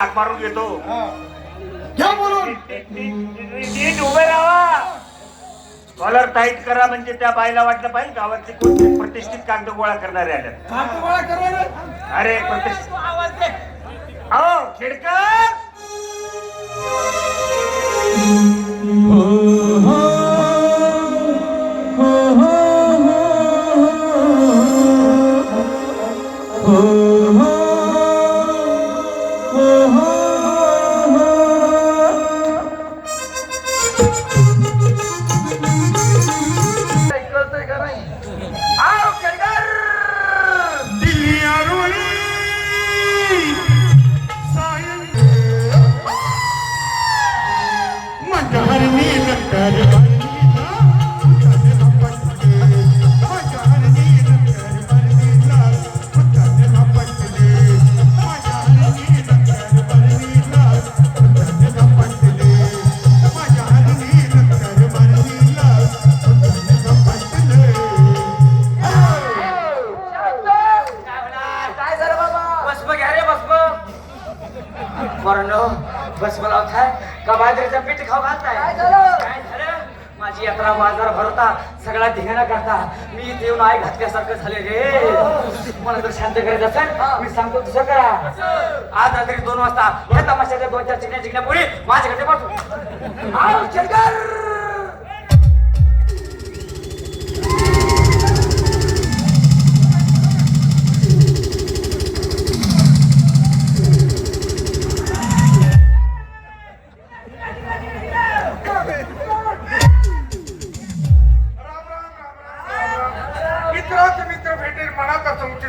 हाक मारून घेतो. घ्या बोलून. नीट उभे राहा. कॉलर टाईट करा म्हणजे त्या बाईला वाटलं पाहिजे गावातले कोणते प्रतिष्ठित कागद गोळा करणारे आले कागद गोळा करणार अरे प्रतिष्ठित. अहो खेडकर बस बस काय का बाजरीचं पीठ खाऊ घालताय माझी यात्रा बाजार भरता सगळा धिंगाणा करता. मी येऊन आई घातल्यासारखं झाले रे. मला तर शांत करायचं असेल मी सांगतो तसं करा. आज रात्री दोन वाजता या तमाशाच्या दोन चार चिकण्या चिकण्या पुढे माझ्याकडे पाठवू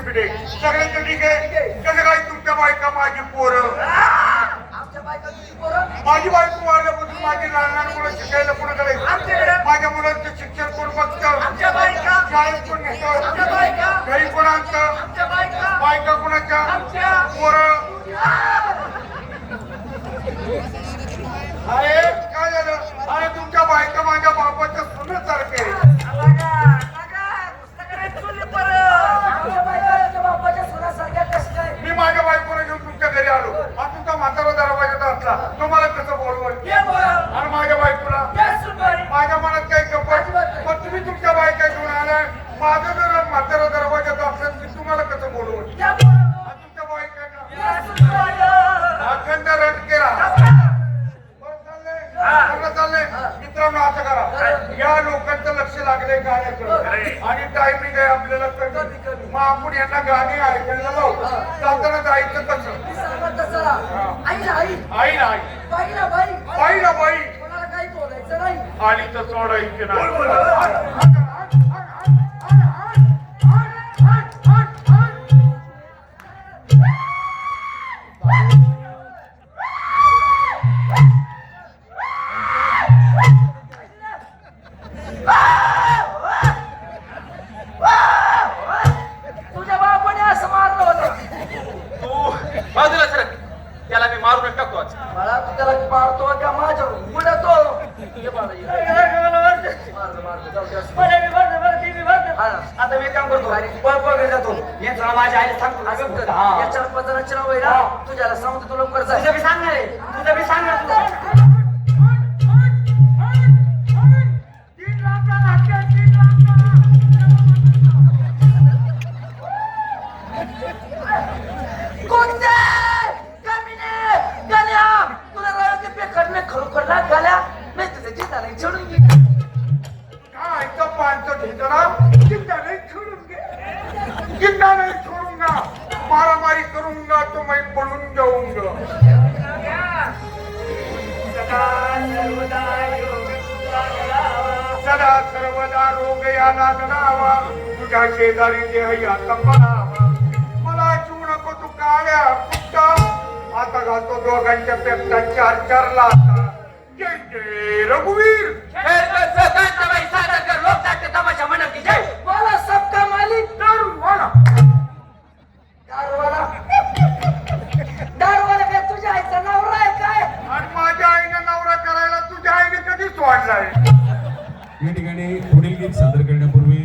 पिढे. सगळ्यांचं ठीक आहे? कसं काय तुमच्या बायका माझी पोरं? माझी बायको वाढल्यापासून माझी लहान लहान मुलं शिकायला पुढे? करायचं? माझ्या मुलांचं शिक्षण कोण बघतं? शाळेत कोण? नेतं? घरी कोण आणतं? बायका? कोणाच्या. पोरं. लक्ष लागलंय गाण्याकडे आणि टायमिंग आहे आपल्याला मग आपण यांना गाणी ऐकायला लावू. जाताना जायचं कसं. आई ना आई आई. ना आई बाई ना बाई. नाही. आली तर सोडायची नाही. तुझ्या आज मला तू त्याला मारतो. का माझ्या उडतो. आता मी काम करतो. घरी जातो. ये तुला माझ्या आईला सांगतो. हा. चार नाव आहे ना तुझ्याला सांगतो तू लवकर तुझं मी सांगणार आहे. तुझं मी सांगणार तुला ढिंचरा जिंदा नहीं छोड़ूंगे जिंदा नहीं छोड़ूंगा मारामारी करूंगा तो मैं पळून जाऊंगा सदा सर्वदा रोग या लागणावा तुझ्या शेजारी देह या तपारावा मला जीव नको तू काळ्या आता घालतो दोघांच्या पेक्षा चार चार जय जय रघुवीर.